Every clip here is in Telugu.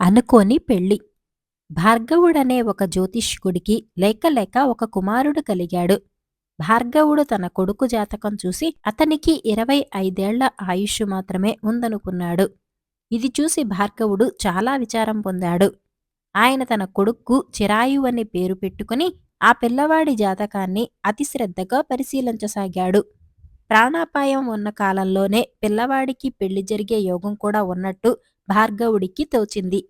అనుకోని పెళ్ళి భార్గవుడనే ఒక జ్యోతిష్కుడికి లేక లేక ఒక కుమారుడు కలిగాడు. భార్గవుడు తన కొడుకు జాతకం చూసి అతనికి ఇరవై ఐదేళ్ళ ఆయుష్ మాత్రమే ఉందనుకున్నాడు. ఇది చూసి భార్గవుడు చాలా విచారం పొందాడు. ఆయన తన కొడుక్కు చిరాయు అని పేరు పెట్టుకుని ఆ పిల్లవాడి జాతకాన్ని అతి శ్రద్ధగా పరిశీలించసాగాడు. ప్రాణాపాయం ఉన్న కాలంలోనే పిల్లవాడికి పెళ్ళి జరిగే యోగం కూడా ఉన్నట్టు భార్గవుడికి తోచింది.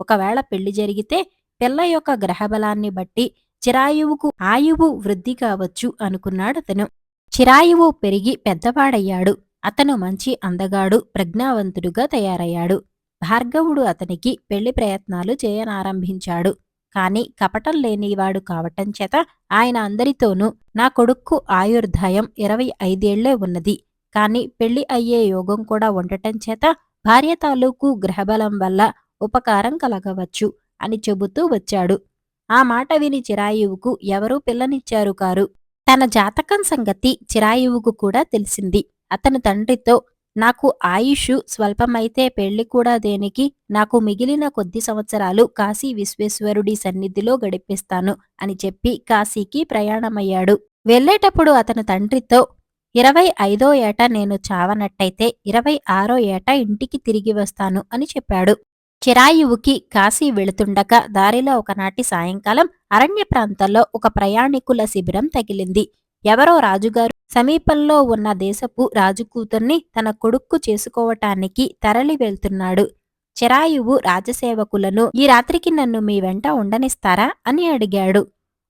ఒకవేళ పెళ్ళి జరిగితే పిల్ల యొక్క గ్రహబలాన్ని బట్టి చిరాయువుకు ఆయువు వృద్ధి కావచ్చు అనుకున్నాడు అతను. చిరాయువు పెరిగి పెద్దవాడయ్యాడు. అతను మంచి అందగాడు ప్రజ్ఞావంతుడుగా తయారయ్యాడు. భార్గవుడు అతనికి పెళ్ళి ప్రయత్నాలు చేయనారంభించాడు. కాని కపటం లేనివాడు కావటం చేత ఆయన అందరితోనూ నా కొడుక్కు ఆయుర్దాయం ఇరవై ఐదేళ్ళే ఉన్నది. కాని పెళ్ళి అయ్యే యోగం కూడా ఉండటం చేత భార్య తాలూకు గ్రహబలం వల్ల ఉపకారం కలగవచ్చు అని చెబుతూ వచ్చాడు. ఆ మాట విని చిరాయువుకు ఎవరూ పిల్లనిచ్చారు కారు. తన జాతకం సంగతి చిరాయువుకు కూడా తెలిసింది. అతని తండ్రితో నాకు ఆయుష్ స్వల్పమైతే పెళ్ళి కూడా దేనికి? నాకు మిగిలిన కొద్ది సంవత్సరాలు కాశీ విశ్వేశ్వరుడి సన్నిధిలో గడిపిస్తాను అని చెప్పి కాశీకి ప్రయాణమయ్యాడు. వెళ్ళేటప్పుడు అతని తండ్రితో ఇరవై ఐదో ఏట నేను చావనట్టయితే ఇరవై ఆరో ఏట ఇంటికి తిరిగి వస్తాను అని చెప్పాడు. చిరాయువుకి కాశీ వెళుతుండగా దారిలో ఒకనాటి సాయంకాలం అరణ్య ప్రాంతంలో ఒక ప్రయాణికుల శిబిరం తగిలింది. ఎవరో రాజుగారు సమీపంలో ఉన్న దేశపు రాజుకూతుర్ని తన కొడుక్కు చేసుకోవటానికి తరలి వెళ్తున్నాడు. చిరాయువు రాజసేవకులను ఈ రాత్రికి నన్ను మీ వెంట ఉండనిస్తారా? అని అడిగాడు.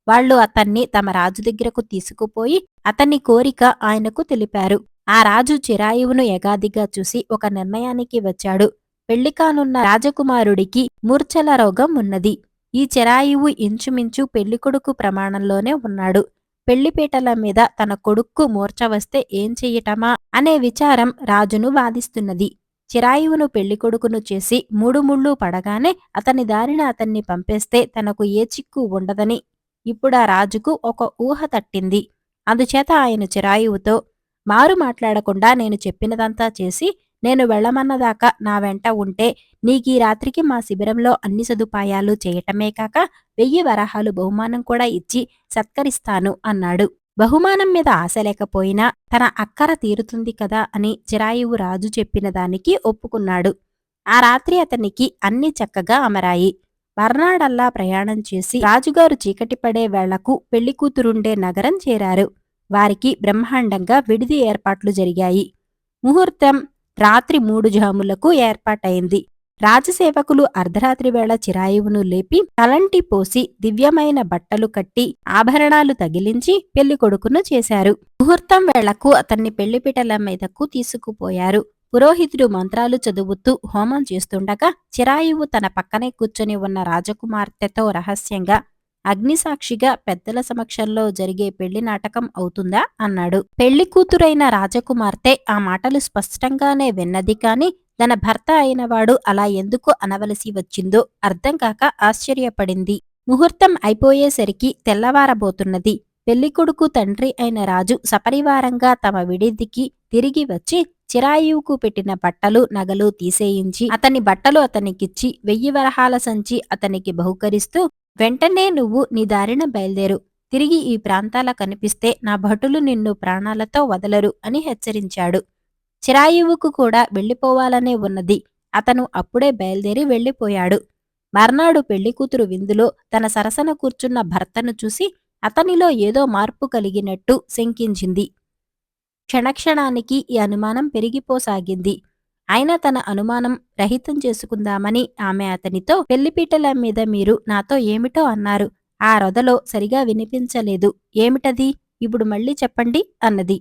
వాళ్ళు అతన్ని తమ రాజు దగ్గరకు తీసుకుపోయి అతని కోరిక ఆయనకు తెలిపారు. ఆ రాజు చిరాయువును ఎగాదిగా చూసి ఒక నిర్ణయానికి వచ్చాడు. పెళ్ళికానున్న రాజకుమారుడికి మూర్ఛల రోగం ఉన్నది. ఈ చిరాయువు ఇంచుమించు పెళ్ళికొడుకు ప్రమాణంలోనే ఉన్నాడు. పెళ్ళిపీటల మీద తన కొడుక్కు మూర్ఛ వస్తే ఏం చెయ్యటమా అనే విచారం రాజును వాదిస్తున్నది చిరాయువును పెళ్ళికొడుకును చేసి మూడు ముళ్ళు పడగానే అతని దారిన అతన్ని పంపేస్తే తనకు ఏ చిక్కు ఉండదని ఇప్పుడా రాజుకు ఒక ఊహ తట్టింది. అందుచేత ఆయన చిరాయువుతో మారు మాట్లాడకుండా నేను చెప్పినదంతా చేసి నేను వెళ్ళమన్నదాకా నా వెంట ఉంటే నీకీ రాత్రికి మా శిబిరంలో అన్ని సదుపాయాలు చేయటమే కాక వెయ్యి వరహాలు బహుమానం కూడా ఇచ్చి సత్కరిస్తాను అన్నాడు. బహుమానం మీద ఆశ లేకపోయినా తన అక్కర తీరుతుంది కదా అని చిరాయువు రాజు చెప్పిన దానికి ఒప్పుకున్నాడు. ఆ రాత్రి అతనికి అన్ని చక్కగా అమరాయి. మర్నాడల్లా ప్రయాణం చేసి రాజుగారు చీకటి పడే వేళకు పెళ్ళికూతురుండే నగరం చేరారు. వారికి బ్రహ్మాండంగా విడిది ఏర్పాట్లు జరిగాయి. ముహూర్తం రాత్రి మూడు జాములకు ఏర్పాటైంది. రాజసేవకులు అర్ధరాత్రి వేళ చిరాయువును లేపి తలంటి పోసి దివ్యమైన బట్టలు కట్టి ఆభరణాలు తగిలించి పెళ్ళి కొడుకును చేశారు. ముహూర్తం వేళకు అతన్ని పెళ్ళిపిటల మీదకు తీసుకుపోయారు. పురోహితుడు మంత్రాలు చదువుతూ హోమం చేస్తుండగా చిరాయువు తన పక్కనే కూర్చొని ఉన్న రాజకుమార్తెతో రహస్యంగా అగ్నిసాక్షిగా పెద్దల సమక్షంలో జరిగే పెళ్ళి నాటకం అవుతుందా? అన్నాడు. పెళ్ళి కూతురైన రాజకుమార్తె ఆ మాటలు స్పష్టంగానే విన్నది కాని తన భర్త అయినవాడు అలా ఎందుకు అనవలసి వచ్చిందో అర్థం కాక ఆశ్చర్యపడింది. ముహూర్తం అయిపోయేసరికి తెల్లవారబోతున్నది. పెళ్ళికొడుకు తండ్రి అయిన రాజు సపరివారంగా తమ విడిదికి తిరిగి వచ్చి చిరాయువుకు పెట్టిన బట్టలు నగలు తీసేయించి అతని బట్టలు అతనికిచ్చి వెయ్యి వరహాల సంచి అతనికి బహుకరిస్తూ వెంటనే నువ్వు నీ దారిన బయలుదేరు. తిరిగి ఈ ప్రాంతాల కనిపిస్తే నా భటులు నిన్ను ప్రాణాలతో వదలరు అని హెచ్చరించాడు. చిరాయువుకు కూడా వెళ్ళిపోవాలనే ఉన్నది. అతను అప్పుడే బయలుదేరి వెళ్ళిపోయాడు. మర్నాడు పెళ్ళికూతురు విందులో తన సరసన కూర్చున్న భర్తను చూసి అతనిలో ఏదో మార్పు కలిగినట్టు శంకించింది. క్షణక్షణానికి ఈ అనుమానం పెరిగిపోసాగింది. ఆయన తన అనుమానం రహితం చేసుకుందామని ఆమె అతనితో పెళ్ళిపీటల మీద మీరు నాతో ఏమిటో అన్నారు. ఆ రొదలో సరిగా వినిపించలేదు. ఏమిటది? ఇప్పుడు మళ్ళీ చెప్పండి అన్నది.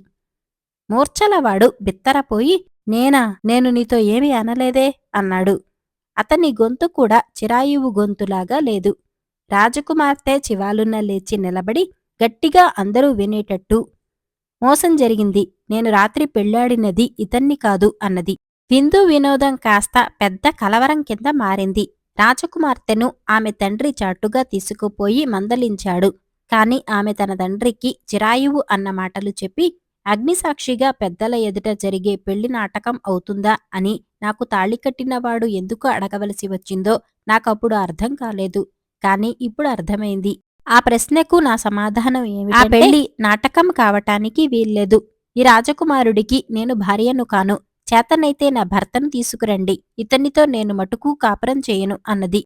మూర్ఛలవాడు బిత్తరపోయి నేనా? నేను నీతో ఏమీ అనలేదే అన్నాడు. అతని గొంతు కూడా చిరాయువు గొంతులాగా లేదు. రాజకుమార్తె చివాలున్న లేచి నిలబడి గట్టిగా అందరూ వినేటట్టు మోసం జరిగింది. నేను రాత్రి పెళ్ళాడినది ఇతన్ని కాదు అన్నది. విందు వినోదం కాస్త పెద్ద కలవరం కింద మారింది. రాజకుమార్తెను ఆమె తండ్రి చాటుగా తీసుకుపోయి మందలించాడు. కాని ఆమె తన తండ్రికి చిరాయువు అన్న మాటలు చెప్పి అగ్నిసాక్షిగా పెద్దల ఎదుట జరిగే పెళ్ళి నాటకం అవుతుందా అని నాకు తాళి కట్టినవాడు ఎందుకు అడగవలసి వచ్చిందో నాకప్పుడు అర్థం కాలేదు. కానీ ఇప్పుడు అర్థమైంది. ఆ ప్రశ్నకు నా సమాధానం ఏమిటి ఆ పెళ్ళి నాటకం కావటానికి వీల్లేదు. ఈ రాజకుమారుడికి నేను భార్యను కాను. చేతనైతే నా భర్తను తీసుకురండి. ఇతనితో నేను మటుకు కాపురం చేయను అన్నది.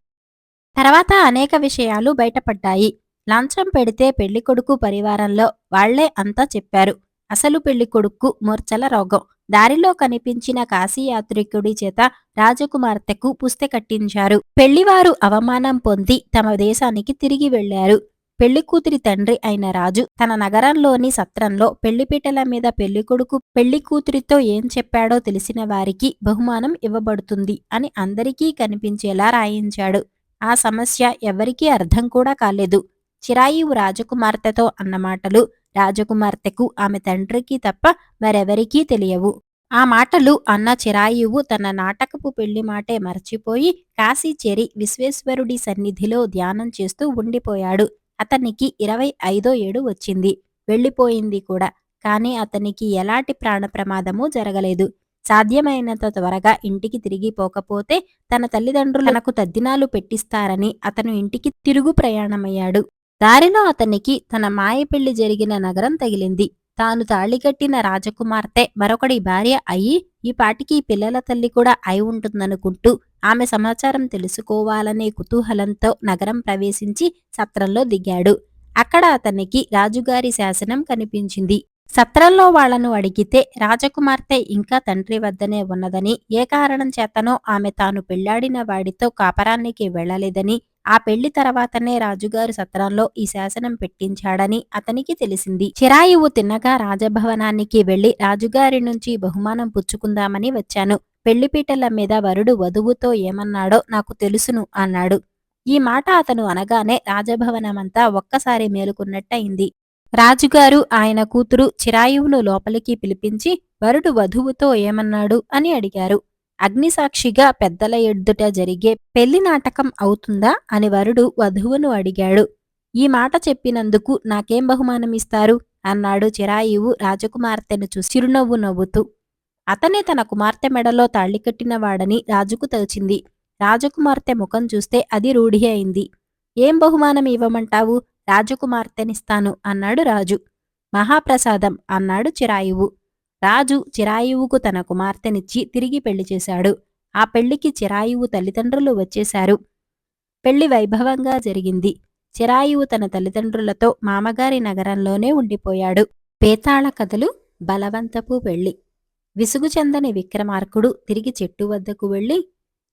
తర్వాత అనేక విషయాలు బయటపడ్డాయి. లంచం పెడితే పెళ్ళికొడుకు పరివారంలో వాళ్ళే అంతా చెప్పారు. అసలు పెళ్ళికొడుక్కు మూర్ఛల రోగం. దారిలో కనిపించిన కాశీయాత్రికుడి చేత రాజకుమార్తెకు పుస్తె కట్టించారు. పెళ్ళివారు అవమానం పొంది తమ దేశానికి తిరిగి వెళ్ళారు పెళ్ళి కూతురి తండ్రి అయిన రాజు తన నగరంలోని సత్రంలో పెళ్ళిపీటల మీద పెళ్ళికొడుకు పెళ్ళి కూతురితో ఏం చెప్పాడో తెలిసిన వారికి బహుమానం ఇవ్వబడుతుంది అని అందరికీ కనిపించేలా రాయించాడు. ఆ సమస్య ఎవరికీ అర్థం కూడా కాలేదు. చిరాయివు రాజకుమార్తెతో అన్నమాటలు రాజకుమార్తెకు ఆమె తండ్రికి తప్ప మరెవరికీ తెలియవు. ఆ మాటలు అన్న చిరాయువు తన నాటకపు పెళ్ళి మాటే మర్చిపోయి కాశీ చేరి విశ్వేశ్వరుడి సన్నిధిలో ధ్యానం చేస్తూ ఉండిపోయాడు. అతనికి ఇరవై ఐదో ఏడు వచ్చింది. వెళ్ళిపోయింది కూడా. కానీ అతనికి ఎలాంటి ప్రాణ ప్రమాదమూ జరగలేదు. సాధ్యమైనంత త్వరగా ఇంటికి తిరిగి పోకపోతే తన తల్లిదండ్రులు తనకు తద్దినాలు పెట్టిస్తారని అతను ఇంటికి తిరుగు ప్రయాణమయ్యాడు. దారిలో అతనికి తన మాయ పెళ్ళి జరిగిన నగరం తగిలింది. తాను తాళికట్టిన రాజకుమార్తె మరొకడి భార్య అయి ఈ పాటికి పిల్లల తల్లి కూడా అయి ఉంటుందనుకుంటూ ఆమె సమాచారం తెలుసుకోవాలనే కుతూహలంతో నగరం ప్రవేశించి సత్రంలో దిగాడు. అక్కడ అతనికి రాజుగారి శాసనం కనిపించింది. సత్రంలో వాళ్ళను అడిగితే రాజకుమార్తె ఇంకా తండ్రి వద్దనే ఉన్నదని ఏ కారణం చేతనో ఆమె తాను పెళ్ళాడిన వాడితో కాపరానికి వెళ్ళలేదని ఆ పెళ్ళి తర్వాతనే రాజుగారు సత్రంలో ఈ శాసనం పెట్టించాడని అతనికి తెలిసింది. చిరాయువు తిన్నగా రాజభవనానికి వెళ్ళి రాజుగారి నుంచి బహుమానం పుచ్చుకుందామని వచ్చాను. పెళ్ళిపీటల మీద వరుడు వధువుతో ఏమన్నాడో నాకు తెలుసును అన్నాడు. ఈ మాట అతను అనగానే రాజభవనమంతా ఒక్కసారి మేలుకున్నట్టయింది. రాజుగారు ఆయన కూతురు చిరాయువును లోపలికి పిలిపించి వరుడు వధువుతో ఏమన్నాడు? అని అడిగారు. అగ్నిసాక్షిగా పెద్దల ఎద్దుట జరిగే పెళ్ళి నాటకం అవుతుందా అని వరుడు వధువును అడిగాడు. ఈ మాట చెప్పినందుకు నాకేం బహుమానం ఇస్తారు అన్నాడు చిరాయువు రాజకుమార్తెను చూసి చిరునవ్వు నవ్వుతూ. అతనే తన కుమార్తె మెడలో తాళికట్టినవాడని రాజుకు తోచింది రాజకుమార్తె ముఖం చూస్తే అది రూఢి అయింది. ఏం బహుమానం ఇవ్వమంటావు? రాజకుమార్తెనిస్తాను అన్నాడు రాజు. మహాప్రసాదం అన్నాడు చిరాయువు. రాజు చిరాయువుకు తన కుమార్తెనిచ్చి తిరిగి పెళ్ళి చేశాడు. ఆ పెళ్ళికి చిరాయువు తల్లిదండ్రులు వచ్చేశారు. పెళ్ళి వైభవంగా జరిగింది. చిరాయువు తన తల్లిదండ్రులతో మామగారి నగరంలోనే ఉండిపోయాడు. పేతాళ కథలు బలవంతపు పెళ్ళి. విసుగు చెందని విక్రమార్కుడు తిరిగి చెట్టు వద్దకు వెళ్ళి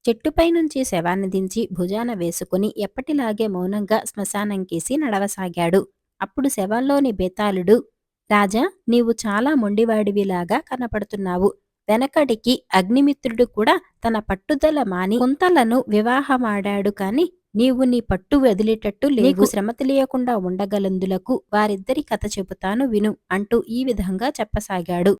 చెట్టుపై నుంచి శవాన్ని దించి భుజాన వేసుకుని ఎప్పటిలాగే మౌనంగా శ్మశానంకేసి నడవసాగాడు. అప్పుడు శవంలోని బేతాళుడు రాజా నీవు చాలా మొండివాడివిలాగా కనపడుతున్నావు. వెనకడికి అగ్నిమిత్రుడు కూడా తన పట్టుదల మాని కుంతలను వివాహమాడాడు కాని నీవు నీ పట్టు వదిలేటట్టు లేకు శ్రమ తెలియకుండా ఉండగలందులకు వారిద్దరి కథ చెబుతాను విను అంటూ ఈ విధంగా చెప్పసాగాడు.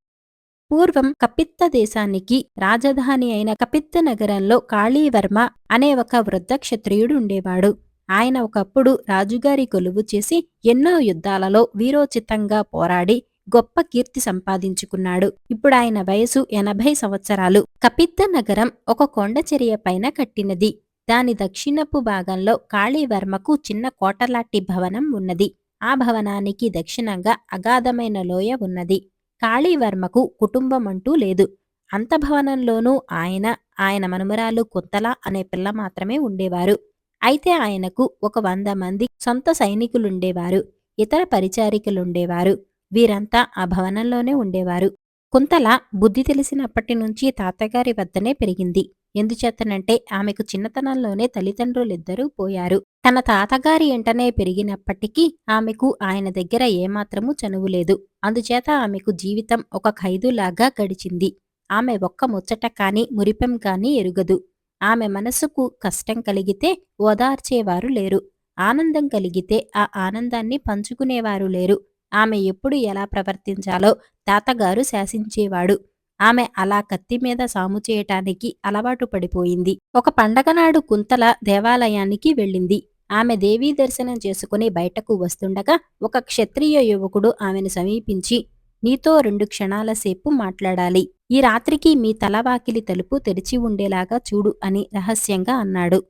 పూర్వం కపిత్త దేశానికి రాజధాని అయిన కపిత్త నగరంలో కాళీవర్మ అనే ఒక వృద్ధ క్షత్రియుడు ఉండేవాడు. ఆయన ఒకప్పుడు రాజుగారి కొలువు చేసి ఎన్నో యుద్ధాలలో వీరోచితంగా పోరాడి గొప్ప కీర్తి సంపాదించుకున్నాడు. ఇప్పుడు ఆయన వయసు ఎనభై సంవత్సరాలు. కపిత్త నగరం ఒక కొండచెరియ పైన కట్టినది. దాని దక్షిణపు భాగంలో కాళీవర్మకు చిన్న కోటలాంటి భవనం ఉన్నది. ఆ భవనానికి దక్షిణంగా అగాధమైన లోయ ఉన్నది. కాళీవర్మకు కుటుంబం అంటూ లేదు. అంత భవనంలోనూ ఆయన ఆయన మనుమరాలు కొత్తల అనే పిల్ల మాత్రమే ఉండేవారు. అయితే ఆయనకు ఒక వంద మంది సొంత సైనికులుండేవారు ఇతర పరిచారికలుండేవారు. వీరంతా ఆ భవనంలోనే ఉండేవారు. కుంతల బుద్ధి తెలిసినప్పటి నుంచి తాతగారి వద్దనే పెరిగింది. ఎందుచేతనంటే ఆమెకు చిన్నతనంలోనే తల్లిదండ్రులిద్దరూ పోయారు. తన తాతగారి ఎంటనే పెరిగినప్పటికీ ఆమెకు ఆయన దగ్గర ఏమాత్రమూ చనువులేదు. అందుచేత ఆమెకు జీవితం ఒక ఖైదులాగా గడిచింది. ఆమె ఒక్క ముచ్చట కాని మురిపెం కాని ఎరుగదు. ఆమె మనసుకు కష్టం కలిగితే ఓదార్చేవారు లేరు. ఆనందం కలిగితే ఆ ఆనందాన్ని పంచుకునేవారు లేరు. ఆమె ఎప్పుడు ఎలా ప్రవర్తించాలో తాతగారు శాసించేవాడు. ఆమె అలా కత్తి మీద సాము చేయటానికి అలవాటు పడిపోయింది. ఒక పండగనాడు కుంతల దేవాలయానికి వెళ్ళింది. ఆమె దేవీ దర్శనం చేసుకుని బయటకు వస్తుండగా ఒక క్షత్రియ యువకుడు ఆమెను సమీపించి నీతో రెండు క్షణాల సేపు మాట్లాడాలి. ఈ రాత్రికి మీ తలవాకిలి తలుపు తెరిచి ఉండేలాగా చూడు అని రహస్యంగా అన్నాడు.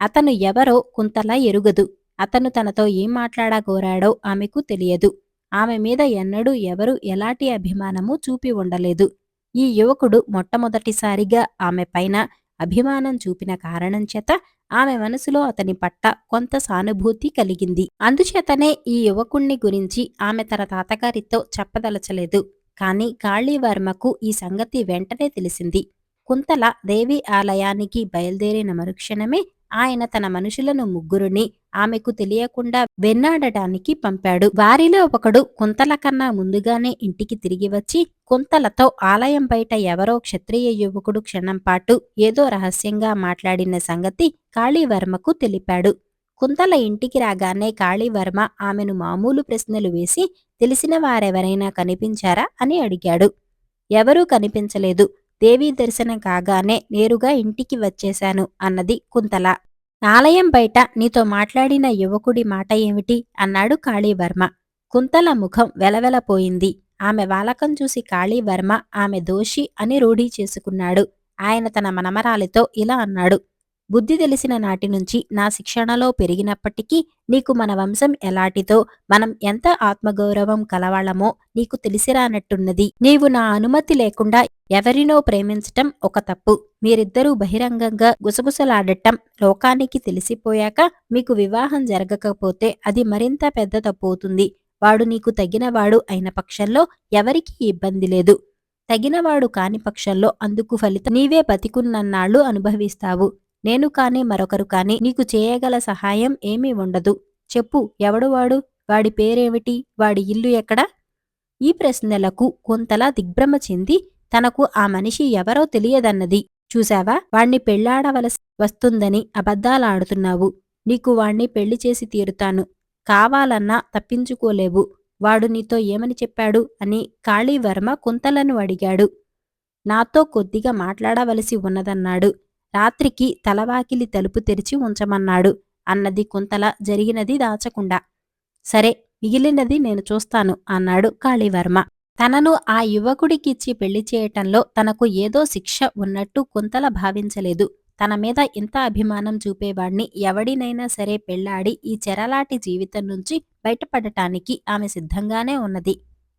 అతను ఎవరో కుంతలా ఎరుగదు. అతను తనతో ఏం మాట్లాడగోరాడో ఆమెకు తెలియదు. ఆమె మీద ఎన్నడూ ఎవరు ఎలాంటి అభిమానము చూపి ఉండలేదు. ఈ యువకుడు మొట్టమొదటిసారిగా ఆమె పైన అభిమానం చూపిన కారణం చేత ఆమె మనసులో అతని పట్ల కొంత సానుభూతి కలిగింది. అందుచేతనే ఈ యువకుణ్ణి గురించి ఆమె తన తాతగారితో చెప్పదలచలేదు. కాని కాళీవర్మకు ఈ సంగతి వెంటనే తెలిసింది. కుంతల దేవి ఆలయానికి బయలుదేరిన మరుక్షణమే ఆయన తన మనుషులను ముగ్గురుని ఆమెకు తెలియకుండా వెన్నాడటానికి పంపాడు. వారిలో ఒకడు కుంతల కన్నా ముందుగానే ఇంటికి తిరిగి వచ్చి కుంతలతో ఆలయం బయట ఎవరో క్షత్రియ యువకుడు క్షణం పాటు ఏదో రహస్యంగా మాట్లాడిన సంగతి కాళీవర్మకు తెలిపాడు. కుంతల ఇంటికి రాగానే కాళీవర్మ ఆమెను మామూలు ప్రశ్నలు వేసి తెలిసిన వారెవరైనా కనిపించారా? అని అడిగాడు. ఎవరూ కనిపించలేదు. దేవీ దర్శనం కాగానే నేరుగా ఇంటికి వచ్చేశాను అన్నది కుంతల. ఆలయం బయట నీతో మాట్లాడిన యువకుడి మాట ఏమిటి? అన్నాడు కాళీవర్మ. కుంతల ముఖం వెలవెలపోయింది. ఆమె వాలకం చూసి కాళీవర్మ ఆమె దోషి అని రూఢీ చేసుకున్నాడు. ఆయన తన మనమరాలితో ఇలా అన్నాడు. బుద్ధి తెలిసిన నాటి నుంచి నా శిక్షణలో పెరిగినప్పటికీ నీకు మన వంశం ఎలాంటిదో మనం ఎంత ఆత్మగౌరవం కలవాళ్ళమో నీకు తెలిసిరానట్టున్నది. నీవు నా అనుమతి లేకుండా ఎవరినో ప్రేమించటం ఒక తప్పు. మీరిద్దరూ బహిరంగంగా గుసగుసలాడటం లోకానికి తెలిసిపోయాక మీకు వివాహం జరగకపోతే అది మరింత పెద్ద తప్పు అవుతుంది. వాడు నీకు తగినవాడు అయిన పక్షంలో ఎవరికీ ఇబ్బంది లేదు. తగినవాడు కాని పక్షంలో అందుకు ఫలితం నీవే బతికున్నన్నాళ్ళు అనుభవిస్తావు. నేను కాని మరొకరు కాని నీకు చేయగల సహాయం ఏమీ ఉండదు. చెప్పు ఎవడు వాడు? వాడి పేరేమిటి? వాడి ఇల్లు ఎక్కడ? ఈ ప్రశ్నలకు కొంతలా దిగ్భ్రమ చెంది తనకు ఆ మనిషి ఎవరో తెలియదన్నది. చూశావా? వాణ్ణి పెళ్ళాడవలసి వస్తుందని అబద్ధాలాడుతున్నావు. నీకు వాణ్ణి పెళ్ళి చేసి తీరుతాను. కావాలన్నా తప్పించుకోలేవు. వాడు నీతో ఏమని చెప్పాడు? అని కాళీవర్మ కుంతలను అడిగాడు. నాతో కొద్దిగా మాట్లాడవలసి ఉన్నదన్నాడు. రాత్రికి తలవాకిలి తలుపు తెరిచి ఉంచమన్నాడు. అన్నది కుంతల జరిగినది దాచకుండా. సరే మిగిలినది నేను చూస్తాను అన్నాడు కాళీవర్మ. తనను ఆ యువకుడికిచ్చి పెళ్ళి చేయటంలో తనకు ఏదో శిక్ష ఉన్నట్టు కుంతల భావించలేదు. తన మీద ఇంత అభిమానం చూపేవాణ్ణి ఎవడినైనా సరే పెళ్ళాడి ఈ చెరలాటి జీవితం నుంచి బయటపడటానికి ఆమె సిద్ధంగానే ఉన్నది.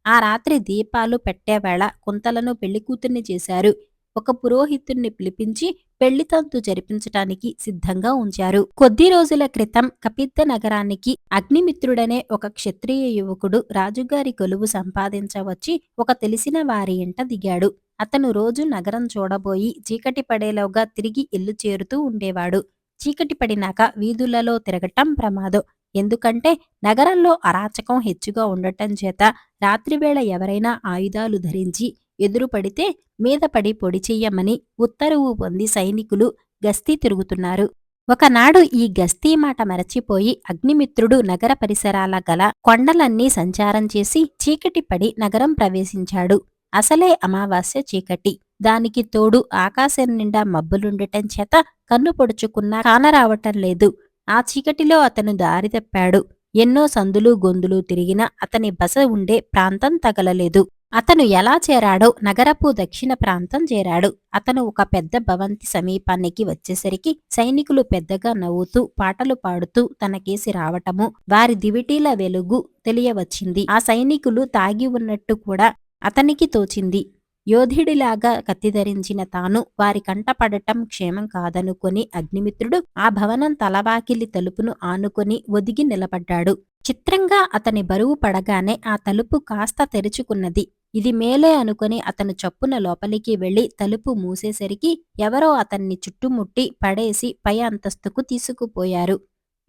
ఆ రాత్రి దీపాలు పెట్టేవేళ కుంతలను పెళ్ళికూతుర్ని చేశారు. ఒక పురోహితుణ్ణి పిలిపించి పెళ్ళితంతు జరిపించటానికి సిద్ధంగా ఉంచారు. కొద్ది రోజుల క్రితం కపిత్త నగరానికి అగ్నిమిత్రుడనే ఒక క్షత్రియ యువకుడు రాజుగారి కొలువు సంపాదించవచ్చి ఒక తెలిసిన వారి ఇంట దిగాడు. అతను రోజు నగరం చూడబోయి చీకటి పడేలోగా తిరిగి ఇల్లు చేరుతూ ఉండేవాడు. చీకటి పడినాక వీధులలో తిరగటం ప్రమాదం. ఎందుకంటే నగరంలో అరాచకం హెచ్చుగా ఉండటం చేత రాత్రివేళ ఎవరైనా ఆయుధాలు ధరించి ఎదురుపడితే మీద పడి పొడి చెయ్యమని ఉత్తరువు పొంది సైనికులు గస్తీ తిరుగుతున్నారు. ఒకనాడు ఈ గస్తీ మాట మరచిపోయి అగ్నిమిత్రుడు నగర పరిసరాల గల కొండలన్నీ సంచారం చేసి చీకటి పడి నగరం ప్రవేశించాడు. అసలే అమావాస్య చీకటి. దానికి తోడు ఆకాశం నిండా మబ్బులుండటం చేత కన్ను పొడుచుకున్నా కానరావటం లేదు. ఆ చీకటిలో అతను దారి తప్పాడు. ఎన్నో సందులు గొందులు తిరిగినా అతని బస ఉండే ప్రాంతం తగలలేదు. అతను ఎలా చేరాడో నగరపు దక్షిణ ప్రాంతం చేరాడు. అతను ఒక పెద్ద భవంతి సమీపానికి వచ్చేసరికి సైనికులు పెద్దగా నవ్వుతూ పాటలు పాడుతూ తనకేసి రావటము వారి దివిటీల వెలుగు తెలియవచ్చింది. ఆ సైనికులు తాగి ఉన్నట్టు కూడా అతనికి తోచింది. యోధుడిలాగా కత్తి ధరించిన తాను వారి కంటపడటం క్షేమం కాదనుకొని అగ్నిమిత్రుడు ఆ భవనం తలవాకిలి తలుపును ఆనుకొని ఒదిగి నిలబడ్డాడు. చిత్రంగా అతని బరువు పడగానే ఆ తలుపు కాస్త తెరుచుకున్నది. ఇది మేలే అనుకుని అతను చప్పున లోపలికి వెళ్ళి తలుపు మూసేసరికి ఎవరో అతన్ని చుట్టుముట్టి పడేసి పై అంతస్తుకు తీసుకుపోయారు.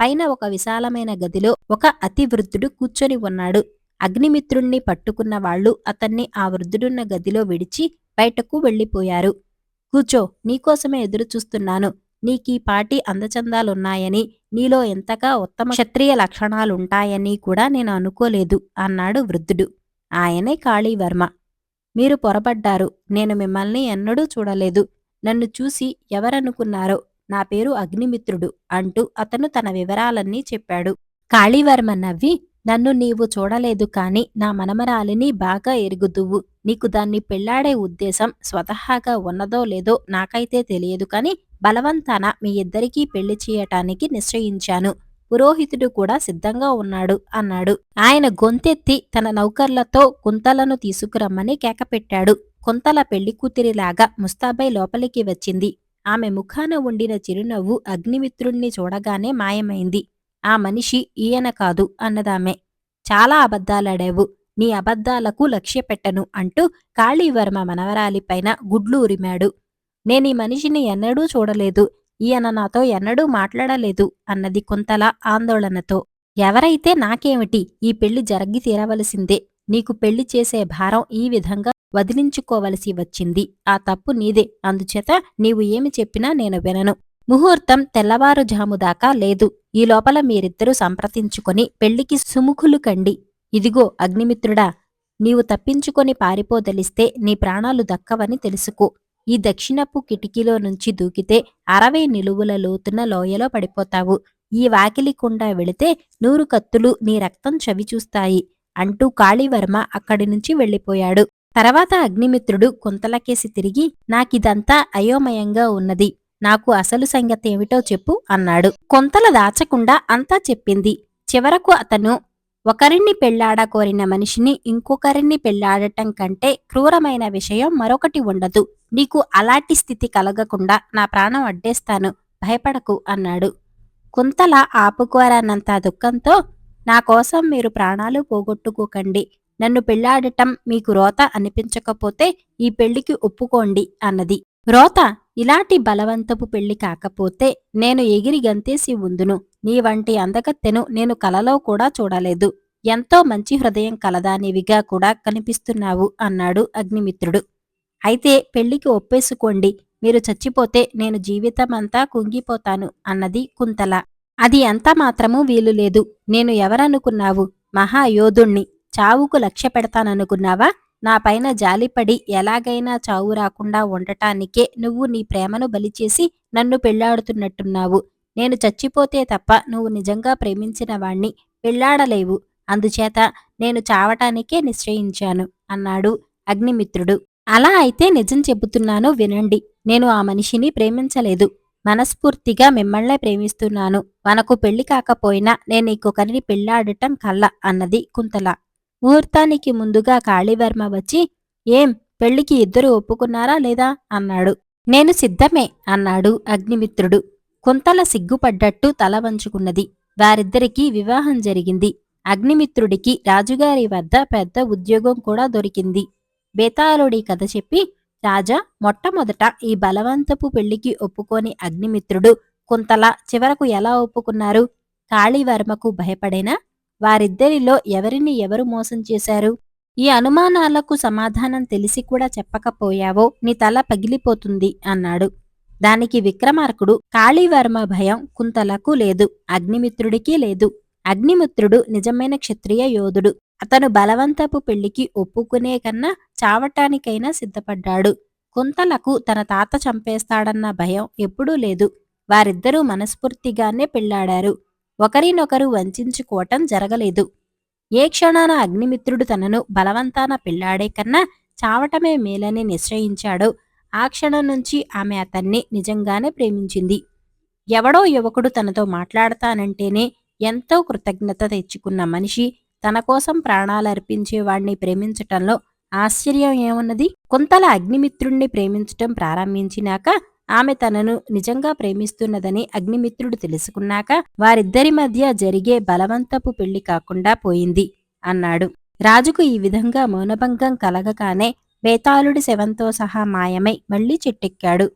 పైన ఒక విశాలమైన గదిలో ఒక అతి వృద్ధుడు కూర్చొని ఉన్నాడు. అగ్నిమిత్రుణ్ణి పట్టుకున్న వాళ్ళు అతన్ని ఆ వృద్ధుడున్న గదిలో విడిచి బయటకు వెళ్ళిపోయారు. కూర్చో నీకోసమే ఎదురు చూస్తున్నాను నీకీ పాటి అందచందాలున్నాయని నీలో ఎంతగా ఉత్తమ క్షత్రియ లక్షణాలుంటాయని కూడా నేను అనుకోలేదు అన్నాడు వృద్ధుడు. ఆయనే కాళీవర్మ. మీరు పొరపడ్డారు. నేను మిమ్మల్ని ఎన్నడూ చూడలేదు. నన్ను చూసి ఎవరనుకున్నారో నా పేరు అగ్నిమిత్రుడు అంటూ అతను తన వివరాలన్నీ చెప్పాడు. కాళీవర్మ నవ్వి నన్ను నీవు చూడలేదు కాని నా మనమరాలిని బాగా ఎరుగుదువు. నీకు దాన్ని పెళ్ళాడే ఉద్దేశం స్వతహాగా ఉన్నదో లేదో నాకైతే తెలియదు కాని బలవంతాన మీ ఇద్దరికీ పెళ్ళి చేయటానికి నిశ్చయించాను. పురోహితుడు కూడా సిద్ధంగా ఉన్నాడు అన్నాడు. ఆయన గొంతెత్తి తన నౌకర్లతో కుంతలను తీసుకురమ్మని కేకపెట్టాడు కుంతల పెళ్ళి కూతురిలాగా ముస్తాబై లోపలికి వచ్చింది. ఆమె ముఖాన ఉండిన చిరునవ్వు అగ్నిమిత్రుణ్ణి చూడగానే మాయమైంది. ఆ మనిషి ఈయన కాదు అన్నదామె. చాలా అబద్ధాలాడావు. నీ అబద్ధాలకు లక్ష్యపెట్టను అంటూ కాళీవర్మ మనవరాలిపైన గుడ్లు ఉరిమాడు. నేనీ మనిషిని ఎన్నడూ చూడలేదు. ఈయన నాతో ఎన్నడూ మాట్లాడలేదు అన్నది కుంతల ఆందోళనతో. ఎవరైతే నాకేమిటి? ఈ పెళ్ళి జరగి తీరవలసిందే. నీకు పెళ్ళి చేసే భారం ఈ విధంగా వదిలించుకోవలసి వచ్చింది. ఆ తప్పు నీదే. అందుచేత నీవు ఏమి చెప్పినా నేను వినను. ముహూర్తం తెల్లవారుజాము దాకా లేదు. ఈ లోపల మీరిద్దరూ సంప్రదించుకొని పెళ్ళికి సుముఖులు కండి. ఇదిగో అగ్నిమిత్రుడా నీవు తప్పించుకొని పారిపోదలిస్తే నీ ప్రాణాలు దక్కవని తెలుసుకో. ఈ దక్షిణపు కిటికీలో నుంచి దూకితే అరవై నిలువుల లోతున్న లోయలో పడిపోతావు. ఈ వాకిలి కుండా వెళితే నూరు కత్తులు నీ రక్తం చవి చూస్తాయి అంటూ కాళీవర్మ అక్కడి నుంచి వెళ్ళిపోయాడు. తర్వాత అగ్నిమిత్రుడు కొంతలకేసి తిరిగి నాకిదంతా అయోమయంగా ఉన్నది. నాకు అసలు సంగతి ఏమిటో చెప్పు అన్నాడు. కొంతల దాచకుండా అంతా చెప్పింది. చివరకు అతను ఒకరిని పెళ్ళాడ కోరిన మనిషిని ఇంకొకరిని పెళ్ళాడటం కంటే క్రూరమైన విషయం మరొకటి ఉండదు. నీకు అలాంటి స్థితి కలగకుండా నా ప్రాణం అడ్డేస్తాను. భయపడకు అన్నాడు. కుంతల ఆపుకోరానంత దుఃఖంతో నా కోసం మీరు ప్రాణాలు పోగొట్టుకోకండి. నన్ను పెళ్ళాడటం మీకు రోత అనిపించకపోతే ఈ పెళ్ళికి ఒప్పుకోండి అన్నది. రోత ఇలాంటి బలవంతపు పెళ్ళి కాకపోతే నేను ఎగిరి గంతేసి ఉందును. నీ వంటి అందగత్తెను నేను కలలో కూడా చూడలేదు. ఎంతో మంచి హృదయం కలదానివిగా కూడా కనిపిస్తున్నావు అన్నాడు అగ్నిమిత్రుడు. అయితే పెళ్ళికి ఒప్పేసుకోండి. మీరు చచ్చిపోతే నేను జీవితమంతా కుంగిపోతాను అన్నది కుంతల. అది ఎంత మాత్రమూ వీలులేదు నేను ఎవరనుకున్నావు? మహాయోధుణ్ణి. చావుకు లక్ష్య పెడతాననుకున్నావా? నా పైన జాలిపడి ఎలాగైనా చావు రాకుండా ఉండటానికే నువ్వు నీ ప్రేమను బలిచేసి నన్ను పెళ్ళాడుతున్నట్టున్నావు. నేను చచ్చిపోతే తప్ప నువ్వు నిజంగా ప్రేమించిన వాణ్ణి పెళ్ళాడలేవు. అందుచేత నేను చావటానికే నిశ్చయించాను అన్నాడు అగ్నిమిత్రుడు. అలా అయితే నిజం చెబుతున్నాను వినండి. నేను ఆ మనిషిని ప్రేమించలేదు. మనస్ఫూర్తిగా మిమ్మల్నే ప్రేమిస్తున్నాను. మనకు పెళ్ళి కాకపోయినా నేను ఇంకొకరిని పెళ్ళాడటం కల్లా అన్నది కుంతల. ముహూర్తానికి ముందుగా కాళీవర్మ వచ్చి ఏం పెళ్ళికి ఇద్దరు ఒప్పుకున్నారా లేదా? అన్నాడు. నేను సిద్ధమే అన్నాడు అగ్నిమిత్రుడు. కుంతల సిగ్గుపడ్డట్టు తల వంచుకున్నది. వారిద్దరికీ వివాహం జరిగింది. అగ్నిమిత్రుడికి రాజుగారి వద్ద పెద్ద ఉద్యోగం కూడా దొరికింది. బేతాళుడి కథ చెప్పి రాజా మొట్టమొదట ఈ బలవంతపు పెళ్ళికి ఒప్పుకోని అగ్నిమిత్రుడు కుంతల చివరకు ఎలా ఒప్పుకున్నారు? కాళీవర్మకు భయపడేనా? వారిద్దరిలో ఎవరిని ఎవరు మోసం చేశారు? ఈ అనుమానాలకు సమాధానం తెలిసి కూడా చెప్పకపోయావో నీ తల పగిలిపోతుంది అన్నాడు. దానికి విక్రమార్కుడు కాళీవర్మ భయం కుంతలకు లేదు అగ్నిమిత్రుడికి లేదు. అగ్నిమిత్రుడు నిజమైన క్షత్రియ యోధుడు. అతను బలవంతపు పెళ్ళికి ఒప్పుకునే కన్నా చావటానికైనా సిద్ధపడ్డాడు. కుంతలకు తన తాత చంపేస్తాడన్న భయం ఎప్పుడూ లేదు. వారిద్దరూ మనస్ఫూర్తిగానే పెళ్ళాడారు. ఒకరినొకరు వంచుకోవటం జరగలేదు. ఏ క్షణాన అగ్నిమిత్రుడు తనను బలవంతాన పెళ్ళాడే కన్నా చావటమే మేలని నిశ్చయించాడో ఆ క్షణం నుంచి ఆమె అతన్ని నిజంగానే ప్రేమించింది. ఎవడో యువకుడు తనతో మాట్లాడతానంటేనే ఎంతో కృతజ్ఞత తెచ్చుకున్న మనిషి తన కోసం ప్రాణాలర్పించేవాణ్ణి ప్రేమించటంలో ఆశ్చర్యం ఏమున్నది? కొంతల అగ్నిమిత్రుణ్ణి ప్రేమించటం ప్రారంభించినాక ఆమె తనను నిజంగా ప్రేమిస్తున్నదని అగ్నిమిత్రుడు తెలుసుకున్నాక వారిద్దరి మధ్య జరిగే బలవంతపు పెళ్ళి కాకుండా పోయింది అన్నాడు. రాజుకు ఈ విధంగా మౌనభంగం కలగగానే బేతాళుడి శవంతో సహా మాయమై మళ్ళీ చెట్టెక్కాడు.